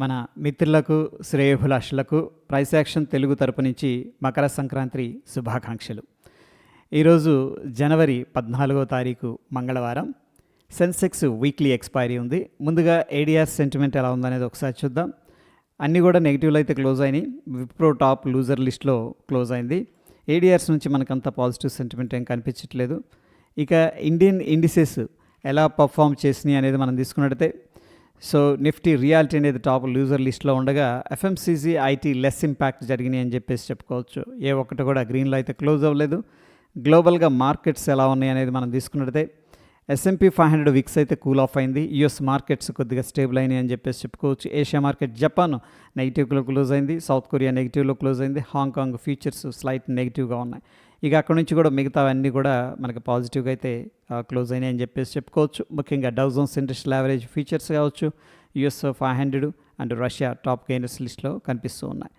మన మిత్రులకు శ్రేయోభిలాషులకు price action Telugu తరపు నుంచి మకర సంక్రాంతి శుభాకాంక్షలు. ఈరోజు జనవరి పద్నాలుగో తారీఖు మంగళవారం. సెన్సెక్స్ వీక్లీ ఎక్స్పైరీ ఉంది. ముందుగా ఏడిఆర్ సెంటిమెంట్ ఎలా ఉందనేది ఒకసారి చూద్దాం. అన్నీ కూడా నెగిటివ్లు అయితే క్లోజ్ అయినాయి. విప్రో టాప్ లూజర్ లిస్ట్లో క్లోజ్ అయింది. ఏడిఆర్స్ నుంచి మనకంత పాజిటివ్ సెంటిమెంట్ ఏం కనిపించట్లేదు. ఇక ఇండియన్ ఇండిసెస్ ఎలా పర్ఫామ్ చేసినాయి అనేది మనం తీసుకున్నట్టయితే సో నిఫ్టీ రియాలిటీ అనేది టాప్ లూజర్ లిస్ట్లో ఉండగా ఎఫ్ఎంసీజీ ఐటీ లెస్ ఇంపాక్ట్ జరిగినాయి అని చెప్పేసి చెప్పుకోవచ్చు. ఏ ఒక్కటి కూడా గ్రీన్లో అయితే క్లోజ్ అవ్వలేదు. గ్లోబల్గా మార్కెట్స్ ఎలా ఉన్నాయి అనేది మనం తీసుకున్నట్టే ఎస్ఎంపీ ఫైవ్ హండ్రెడ్ విక్స్ అయితే కూల్ ఆఫ్ అయింది. యుఎస్ మార్కెట్స్ కొద్దిగా స్టేబుల్ అయినాయి అని చెప్పేసి చెప్పుకోవచ్చు. ఏషియా మార్కెట్ జపాన్ నెగిటివ్లో క్లోజ్ అయింది. సౌత్ కొరియా నెగిటివ్లో క్లోజ్ అయింది. హాంకాంగ్ ఫ్యూచర్స్ స్లైట్ నెగిటివ్గా ఉన్నాయి. ఇక అక్కడ నుంచి కూడా మిగతావన్నీ కూడా మనకి పాజిటివ్గా అయితే క్లోజ్ అయినాయి అని చెప్పేసి చెప్పుకోవచ్చు. ముఖ్యంగా Dow Jones interest average futures కావచ్చు US five hundred and Russia top gainers లిస్ట్లో కనిపిస్తూ ఉన్నాయి.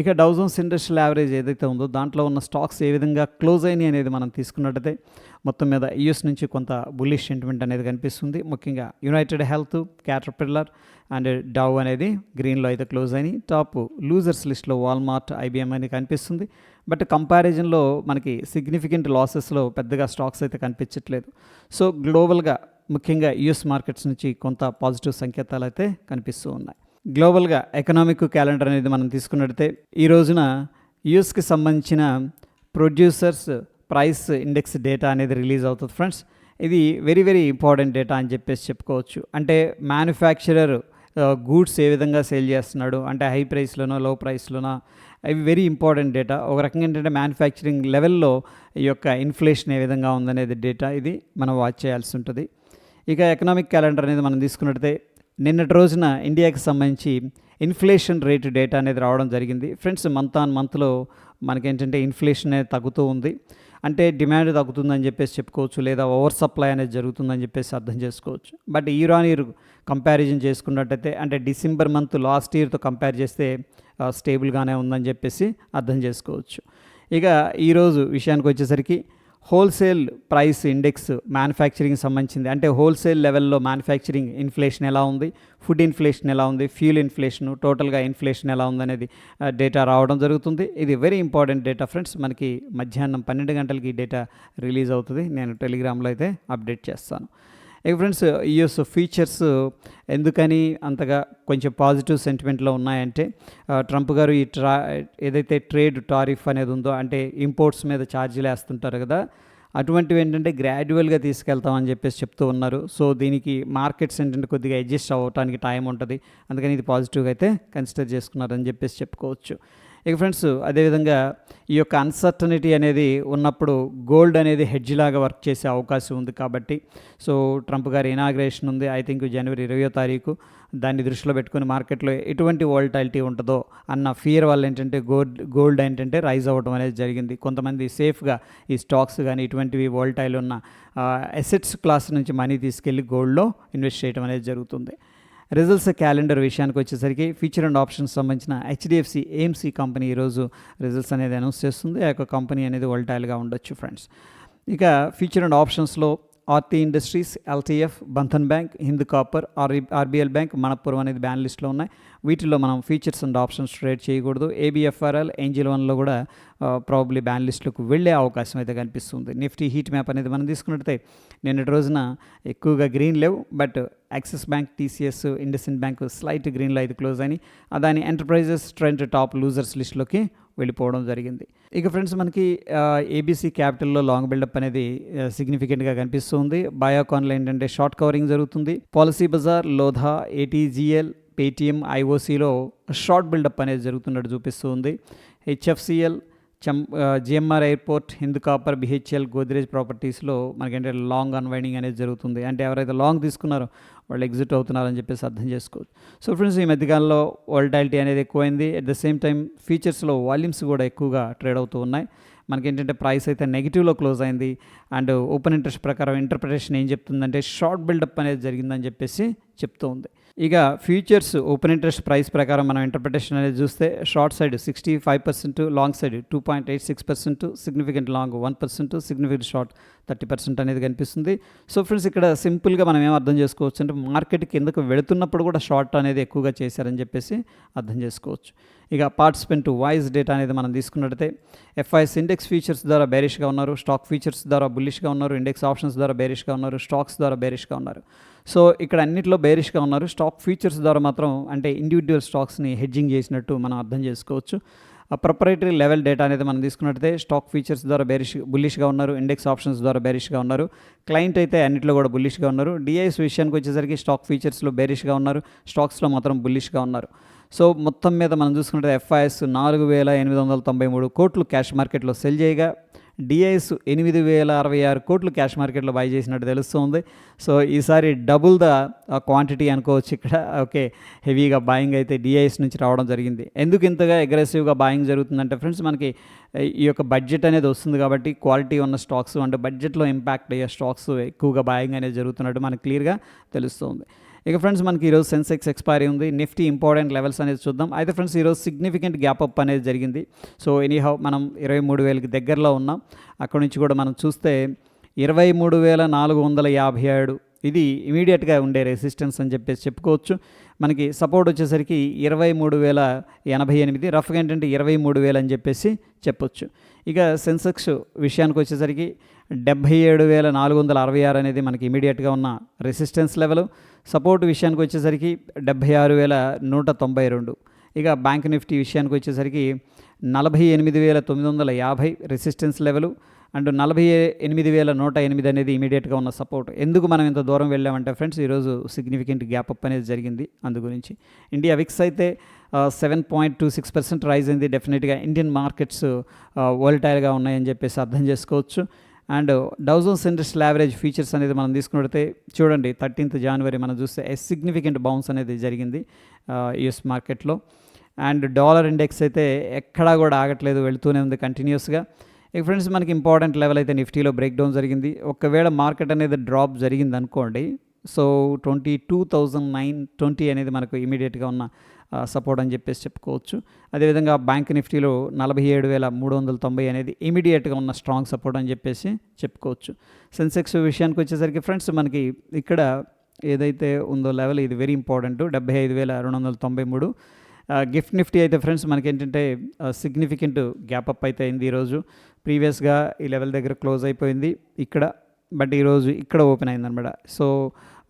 ఇక డౌజన్స్ ఇండస్ట్రియల్ యావరేజ్ ఏదైతే ఉందో దాంట్లో ఉన్న స్టాక్స్ ఏ విధంగా క్లోజ్ అయినాయి అనేది మనం తీసుకున్నట్టయితే మొత్తం మీద యుఎస్ నుంచి కొంత బుల్లిష్ సెంటిమెంట్ అనేది కనిపిస్తుంది. ముఖ్యంగా United Health Caterpillar and Dow అనేది గ్రీన్లో అయితే క్లోజ్ అయినాయి. టాప్ లూజర్స్ లిస్ట్లో వాల్మార్ట్ ఐబిఎం అని కనిపిస్తుంది. బట్ కంపారిజన్లో మనకి సిగ్నిఫికెంట్ లాసెస్లో పెద్దగా స్టాక్స్ అయితే కనిపించట్లేదు. సో గ్లోబల్గా ముఖ్యంగా యుఎస్ మార్కెట్స్ నుంచి కొంత పాజిటివ్ సంకేతాలు అయితే కనిపిస్తూ ఉన్నాయి. గ్లోబల్గా ఎకనామిక్ క్యాలెండర్ అనేది మనం తీసుకున్నట్టే ఈ రోజున యూఎస్కి సంబంధించిన ప్రొడ్యూసర్స్ ప్రైస్ ఇండెక్స్ డేటా అనేది రిలీజ్ అవుతుంది ఫ్రెండ్స్. ఇది వెరీ వెరీ ఇంపార్టెంట్ డేటా అని చెప్పేసి చెప్పుకోవచ్చు. అంటే మ్యానుఫ్యాక్చరర్ గూడ్స్ ఏ విధంగా సేల్ చేస్తున్నాడు అంటే హై ప్రైస్లోనో లో ప్రైస్లోనో అవి వెరీ ఇంపార్టెంట్ డేటా. ఒక రకంగా ఏంటంటే మ్యానుఫ్యాక్చరింగ్ లెవెల్లో ఈ యొక్క ఇన్ఫ్లేషన్ ఏ విధంగా ఉందనేది డేటా ఇది మనం వాచ్ చేయాల్సి ఉంటుంది. ఇక ఎకనామిక్ క్యాలెండర్ అనేది మనం తీసుకున్నట్టయితే నిన్నటి రోజున ఇండియాకి సంబంధించి ఇన్ఫ్లేషన్ రేటు డేటా అనేది రావడం జరిగింది. ఫ్రెండ్స్ మంత్ ఆన్ మంత్లో మనకేంటంటే ఇన్ఫ్లేషన్ అనేది తగ్గుతూ ఉంది. అంటే డిమాండ్ తగ్గుతుందని చెప్పేసి చెప్పుకోవచ్చు లేదా ఓవర్ సప్లై అనేది జరుగుతుందని చెప్పేసి అర్థం చేసుకోవచ్చు. But year on year comparison చేసుకున్నట్టయితే అంటే డిసెంబర్ మంత్ లాస్ట్ ఇయర్తో కంపేర్ చేస్తే స్టేబుల్గానే ఉందని చెప్పేసి అర్థం చేసుకోవచ్చు. ఇక ఈరోజు విషయానికి వచ్చేసరికి హోల్సేల్ ప్రైస్ ఇండెక్స్ మ్యానుఫ్యాక్చరింగ్ సంబంధించింది. అంటే హోల్సేల్ లెవెల్లో మ్యానుఫ్యాక్చరింగ్ ఇన్ఫ్లేషన్ ఎలా ఉంది? ఫుడ్ ఇన్ఫ్లేషన్ ఎలా ఉంది? ఫ్యూల్ ఇన్ఫ్లేషన్ టోటల్గా ఇన్ఫ్లేషన్ ఎలా ఉందనేది డేటా రావడం జరుగుతుంది. ఇది వెరీ ఇంపార్టెంట్ డేటా ఫ్రెండ్స్. మనకి మధ్యాహ్నం పన్నెండు గంటలకి ఈ డేటా రిలీజ్ అవుతుంది. నేను టెలిగ్రామ్లో అయితే అప్డేట్ చేస్తాను. ఇక ఫ్రెండ్స్ యూఎస్ ఫీచర్స్ ఎందుకని అంతగా కొంచెం పాజిటివ్ సెంటిమెంట్లో ఉన్నాయంటే ట్రంప్ గారు ఈ ట్రా ఏదైతే ట్రేడ్ టారిఫ్ అనేది ఉందో అంటే ఇంపోర్ట్స్ మీద ఛార్జీలు వేస్తుంటారు కదా అటువంటివి ఏంటంటే గ్రాడ్యువల్గా తీసుకెళ్తామని చెప్పేసి చెప్తూ ఉన్నారు. సో దీనికి మార్కెట్స్ ఏంటంటే కొద్దిగా అడ్జస్ట్ అవ్వడానికి టైం ఉంటుంది. అందుకని ఇది పాజిటివ్గా అయితే కన్సిడర్ చేసుకున్నారని చెప్పేసి చెప్పుకోవచ్చు. ఇక ఫ్రెండ్స్ అదేవిధంగా ఈ యొక్క అన్సర్టనిటీ అనేది ఉన్నప్పుడు గోల్డ్ అనేది హెడ్జ్ లాగా వర్క్ చేసే అవకాశం ఉంది కాబట్టి సో ట్రంప్ గారి ఇనాగ్రేషన్ ఉంది ఐ థింక్ జనవరి ఇరవయో తారీఖు. దాన్ని దృష్టిలో పెట్టుకుని మార్కెట్లో ఎటువంటి వోల్టాలిటీ ఉంటుందో అన్న ఫియర్ వల్ల ఏంటంటే గోల్డ్ గోల్డ్ ఏంటంటే రైజ్ అవ్వడం అనేది జరిగింది. కొంతమంది సేఫ్గా ఈ స్టాక్స్ కానీ ఇటువంటివి వోల్టైల్ ఉన్న uh, అసెట్స్ క్లాస్ నుంచి మనీ తీసుకెళ్ళి గోల్డ్లో ఇన్వెస్ట్ చేయడం అనేది జరుగుతుంది. రిజల్ట్స్ క్యాలెండర్ విషయానికి వచ్చేసరికి ఫ్యూచర్ అండ్ ఆప్షన్స్ సంబంధించిన హెచ్డిఎఫ్సి ఏఎంసీ కంపెనీ ఈరోజు రిజల్ట్స్ అనేది అనౌన్స్ చేస్తుంది. ఆ యొక్క కంపెనీ అనేది వల్టైల్గా ఉండొచ్చు ఫ్రెండ్స్. ఇక ఫ్యూచర్ అండ్ ఆప్షన్స్లో Aarti industries LTF Bandhan bank Hindu copper RB RBL bank Manappuram అనేది బ్యాన్ లిస్ట్లో ఉన్నాయి. వీటిలో మనం ఫీచర్స్ అండ్ ఆప్షన్స్ ట్రేడ్ చేయకూడదు. ఏబిఎఫ్ఆర్ఎల్ ఏంజిల్ వన్లో కూడా ప్రాబ్లీ బ్యాన్ లిస్టులకు వెళ్ళే అవకాశం అయితే కనిపిస్తుంది. నిఫ్టీ హీట్ మ్యాప్ అనేది మనం తీసుకున్నట్టయితే నిన్నటి రోజున ఎక్కువగా గ్రీన్ లేవు. But axis bank TCS IndusInd bank slight గ్రీన్లో అయితే క్లోజ్ అయినాయి. దాని ఎంటర్ప్రైజెస్ ట్రెండ్ టాప్ లూజర్స్ లిస్ట్లోకి వెళ్ళిపోవడం జరిగింది. ఇక ఫ్రెండ్స్ మనకి ఏబీసీ క్యాపిటల్లో లాంగ్ బిల్డప్ అనేది సిగ్నిఫికెంట్గా కనిపిస్తుంది. బయోకాన్లో ఏంటంటే షార్ట్ కవరింగ్ జరుగుతుంది. Policy Bazar Lodha ATGL Paytm ఐఓసీలో షార్ట్ బిల్డప్ అనేది జరుగుతున్నట్టు చూపిస్తుంది. హెచ్ఎఫ్సిఎల్ చం GMR airport Hindu copper BHEL Godrej ప్రాపర్టీస్లో మనకంటే లాంగ్ అన్వైండింగ్ అనేది జరుగుతుంది. అంటే ఎవరైతే లాంగ్ తీసుకున్నారో వాళ్ళు ఎగ్జిట్ అవుతున్నారని చెప్పేసి అర్థం చేసుకోవచ్చు. సో ఫ్రెండ్స్ ఈ మధ్యకాలంలో వాలిటాలిటీ అనేది ఎక్కువైంది. అట్ ద సేమ్ టైం ఫీచర్స్లో వాల్యూమ్స్ కూడా ఎక్కువగా ట్రేడ్ అవుతూ ఉన్నాయి. మనకేంటంటే ప్రైస్ అయితే నెగిటివ్లో క్లోజ్ అయింది. అండ్ ఓపెన్ ఇంట్రెస్ట్ ప్రకారం ఇంటర్ప్రిటేషన్ ఏం చెప్తుందంటే షార్ట్ బిల్డప్ అనేది జరిగిందని చెప్పేసి చెప్తూ ఉంది ఇక ఫ్యూచర్స్ ఓపెన్ ఇంట్రెస్ట్ ప్రైస్ ప్రకారం మనం ఇంటర్ప్రిటేషన్ అనేది చూస్తే short side sixty five percent long side two point eight six percent significant long one percent significant short thirty percent అనేది కనిపిస్తుంది. సో ఫ్రెండ్స్ ఇక్కడ సింపుల్గా మనం ఏం అర్థం చేసుకోవచ్చు అంటే మార్కెట్ కిందకు వెళుతున్నప్పుడు కూడా షార్ట్ అనేది ఎక్కువగా చేశారని చెప్పేసి అర్థం చేసుకోవచ్చు. ఇక పార్టిసిపెంట్ వాయిస్ డేటా అనేది మనం తీసుకున్నట్టయితే ఎఫ్ఐఎస్ ఇండెక్స్ ఫీచర్స్ ద్వారా బేరిష్గా ఉన్నారు స్టాక్ ఫీచర్స్ ద్వారా బుల్లిష్గా ఉన్నారు ఇండెక్స్ ఆప్షన్స్ ద్వారా బేరిష్గా ఉన్నారు స్టాక్స్ ద్వారా బేరిష్గా ఉన్నారు. సో ఇక్కడ అన్నింటిలో బేరిష్గా ఉన్నారు. స్టాక్ ఫీచర్స్ ద్వారా మాత్రం అంటే ఇండివిజువల్ స్టాక్స్ని హెడ్జింగ్ చేసినట్టు మనం అర్థం చేసుకోవచ్చు. ప్రొపరేటరీ లెవెల్ డేటా అనేది మనం తీసుకున్నట్టయితే స్టాక్ ఫీచర్స్ ద్వారా బేరిష్ బుల్లిష్గా ఉన్నారు. ఇండెక్స్ ఆప్షన్స్ ద్వారా బేరిష్గా ఉన్నారు. క్లయింట్ అయితే అన్నింటిలో కూడా బుల్లిష్గా ఉన్నారు. డిఐఎస్ విషయానికి వచ్చేసరికి స్టాక్ ఫీచర్స్లో బేరిష్గా ఉన్నారు. స్టాక్స్లో మాత్రం బుల్లిష్గా ఉన్నారు. సో మొత్తం మీద మనం చూసుకుంటే ఎఫ్ఐఎస్ నాలుగు వేల ఎనిమిది వందల తొంభై మూడు కోట్లు క్యాష్ మార్కెట్లో సెల్ చేయగా డిఐఎస్ ఎనిమిది వేల అరవై ఆరు కోట్లు క్యాష్ మార్కెట్లో బై చేసినట్టు తెలుస్తుంది. సో ఈసారి డబుల్ ద క్వాంటిటీ అనుకోవచ్చు ఇక్కడ. ఓకే హెవీగా బాయింగ్ అయితే డిఐఎస్ నుంచి రావడం జరిగింది. ఎందుకు ఇంతగా అగ్రెసివ్గా బాయింగ్ జరుగుతుందంటే ఫ్రెండ్స్ మనకి ఈ యొక్క బడ్జెట్ అనేది వస్తుంది కాబట్టి క్వాలిటీ ఉన్న స్టాక్స్ అంటే బడ్జెట్లో ఇంపాక్ట్ అయ్యే స్టాక్స్ ఎక్కువగా బాయింగ్ అనేది జరుగుతున్నట్టు మనకు క్లియర్గా తెలుస్తుంది. ఇక ఫ్రెండ్స్ మనకి ఈరోజు సెన్సెక్స్ ఎక్స్పైరీ ఉంది. నిఫ్టీ ఇంపార్టెంట్ లెవెల్స్ అనేది చూద్దాం. అయితే ఫ్రెండ్స్ ఈరోజు సిగ్నిఫికెంట్ గ్యాప్ అప్ అనేది జరిగింది. సో ఎనీహౌ మనం ఇరవై మూడు వేలకి దగ్గరలో ఉన్నాం. అక్కడ నుంచి కూడా మనం చూస్తే ఇరవై మూడు వేల నాలుగు వందల యాభై ఏడు. ఇది ఇమీడియట్గా ఉండే రెసిస్టెన్స్ అని చెప్పేసి చెప్పుకోవచ్చు. మనకి సపోర్ట్ వచ్చేసరికి ఇరవై మూడు వేల ఎనభై ఎనిమిది రఫ్గా ఏంటంటే ఇరవై మూడు వేలు అని చెప్పేసి చెప్పొచ్చు. ఇక సెన్సెక్స్ విషయానికి వచ్చేసరికి డెబ్భై ఏడు వేల నాలుగు వందల అరవై ఆరు అనేది మనకి ఇమీడియట్గా ఉన్న రెసిస్టెన్స్ లెవెల్. సపోర్ట్ విషయానికి వచ్చేసరికి డెబ్భై ఆరు వేల నూట తొంభై రెండు. ఇక బ్యాంక్ నిఫ్టీ విషయానికి వచ్చేసరికి నలభై ఎనిమిది వేల తొమ్మిది వందల యాభై రెసిస్టెన్స్ లెవెల్. అండ్ నలభై ఎనిమిది వేల నూట ఎనిమిది అనేది ఇమీడియట్గా ఉన్న సపోర్ట్ ఎందుకు మనం ఇంత దూరం వెళ్ళామంటే ఫ్రెండ్స్ ఈరోజు సిగ్నిఫికెంట్ గ్యాప్ అప్ అనేది జరిగింది అందు గురించి. ఇండియా విక్స్ అయితే seven point two six percent rise అయింది. డెఫినెట్గా ఇండియన్ మార్కెట్స్ వోల్టైల్గా ఉన్నాయని చెప్పేసి అర్థం చేసుకోవచ్చు. And Dow Jones industrial average futures అనేది మనం తీసుకున్నట్టే చూడండి థర్టీన్త్ జనవరి మనం చూస్తే సిగ్నిఫికెంట్ బౌన్స్ అనేది జరిగింది యుఎస్ మార్కెట్లో అండ్ డాలర్ ఇండెక్స్ అయితే ఎక్కడా కూడా ఆగట్లేదు వెళుతూనే ఉంది కంటిన్యూస్గా ఇక ఫ్రెండ్స్ మనకి ఇంపార్టెంట్ లెవెల్ అయితే నిఫ్టీలో బ్రేక్ డౌన్ జరిగింది. ఒకవేళ మార్కెట్ అనేది డ్రాప్ జరిగింది అనుకోండి so twenty two thousand nine twenty అనేది మనకు ఇమీడియట్గా ఉన్న సపోర్ట్ అని చెప్పేసి చెప్పుకోవచ్చు. అదేవిధంగా బ్యాంక్ నిఫ్టీలో నలభై ఏడు వేల మూడు వందల తొంభై అనేది ఇమీడియట్గా ఉన్న స్ట్రాంగ్ సపోర్ట్ అని చెప్పేసి చెప్పుకోవచ్చు. సెన్సెక్స్ విషయానికి వచ్చేసరికి ఫ్రెండ్స్ మనకి ఇక్కడ ఏదైతే ఉందో లెవెల్ ఇది వెరీ ఇంపార్టెంట్ డెబ్బై ఐదు వేల రెండు వందల తొంభై మూడు. గిఫ్ట్ నిఫ్టీ అయితే ఫ్రెండ్స్ మనకి ఏంటంటే సిగ్నిఫికెంట్ గ్యాప్ అప్ అయితే అయింది ఈరోజు. ప్రీవియస్గా ఈ లెవెల్ దగ్గర క్లోజ్ అయిపోయింది. ఇక్కడ బట్ ఈరోజు ఇక్కడ ఓపెన్ అయిందనమాట సో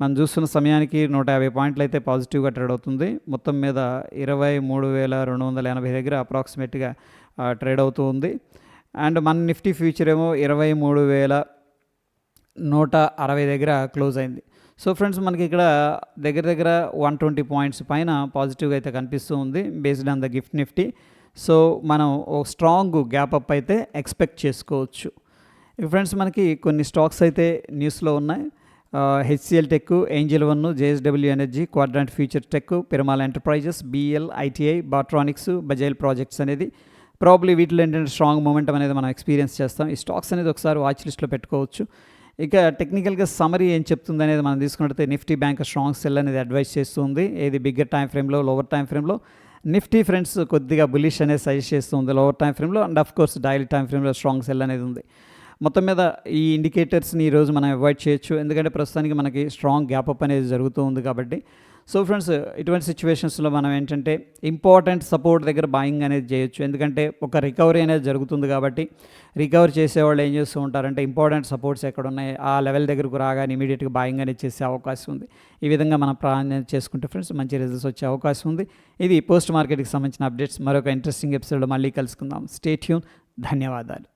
మనం చూస్తున్న సమయానికి నూట యాభై పాయింట్లు అయితే పాజిటివ్గా ట్రేడ్ అవుతుంది. మొత్తం మీద ఇరవై మూడు వేల రెండు వందల ఎనభై దగ్గర అప్రాక్సిమేట్గా ట్రేడ్ అవుతూ ఉంది. అండ్ మన నిఫ్టీ ఫ్యూచర్ ఏమో ఇరవై మూడు వేల నూట అరవై దగ్గర క్లోజ్ అయింది. సో ఫ్రెండ్స్ మనకి ఇక్కడ దగ్గర దగ్గర వన్ ట్వంటీ పాయింట్స్ పైన పాజిటివ్గా అయితే కనిపిస్తూ ఉంది based on the gift Nifty so మనం ఒక స్ట్రాంగ్ గ్యాప్ అప్ అయితే ఎక్స్పెక్ట్ చేసుకోవచ్చు. ఇక ఫ్రెండ్స్ మనకి కొన్ని స్టాక్స్ అయితే న్యూస్లో ఉన్నాయి. HCL tech Angel One JSW energy Quadrant future tech Perumala enterprises BL ITI Bartronics Bajel projects అనేది. ప్రాబ్లీ వీటిలో ఏంటంటే స్ట్రాంగ్ మూమెంట్ అనేది మనం ఎక్స్పీరియన్స్ చేస్తాం. ఈ స్టాక్స్ అనేది ఒకసారి వాచ్ లిస్ట్లో పెట్టుకోవచ్చు. ఇక టెక్నికల్గా సమరీ ఏం చెప్తుంది అనేది మనం తీసుకున్నట్టయితే నిఫ్టీ బ్యాంక్ స్ట్రాంగ్ సెల్ అనేది అడ్వైస్ చేస్తుంది. ఏది బిగ్గర్ టైం ఫ్రేమ్లో లోవర్ టైం ఫ్రేమ్లో నిఫ్టీ ఫ్రెండ్స్ కొద్దిగా బులిష్ అనేది సజెస్ట్ చేస్తుంది లోవర్ టైం ఫ్రేమ్లో and of course daily time ఫ్రేమ్లో స్ట్రాంగ్ సెల్ అనేది ఉంది. మొత్తం మీద ఈ ఇండికేటర్స్ని ఈరోజు మనం అవాయిడ్ చేయొచ్చు. ఎందుకంటే ప్రస్తుతానికి మనకి స్ట్రాంగ్ గ్యాప్ అప్ అనేది జరుగుతూ ఉంది కాబట్టి సో ఫ్రెండ్స్ ఇటువంటి సిచ్యువేషన్స్లో మనం ఏంటంటే ఇంపార్టెంట్ సపోర్ట్ దగ్గర బాయింగ్ అనేది చేయొచ్చు. ఎందుకంటే ఒక రికవరీ అనేది జరుగుతుంది కాబట్టి రికవర్ చేసేవాళ్ళు ఏం చేస్తూ ఉంటారంటే ఇంపార్టెంట్ సపోర్ట్స్ ఎక్కడ ఉన్నాయి ఆ లెవెల్ దగ్గరకు రాగానే ఇమీడియట్గా బాయింగ్ అనేది చేసే అవకాశం ఉంది. ఈ విధంగా మనం ప్రాణం చేసుకుంటే ఫ్రెండ్స్ మంచి రిజల్ట్స్ వచ్చే అవకాశం ఉంది. ఇది పోస్ట్ మార్కెట్కి సంబంధించిన అప్డేట్స్ మరొక ఇంట్రెస్టింగ్ ఎపిసోడ్లో మళ్ళీ కలుసుకుందాం. స్టేట్యూన్ ధన్యవాదాలు.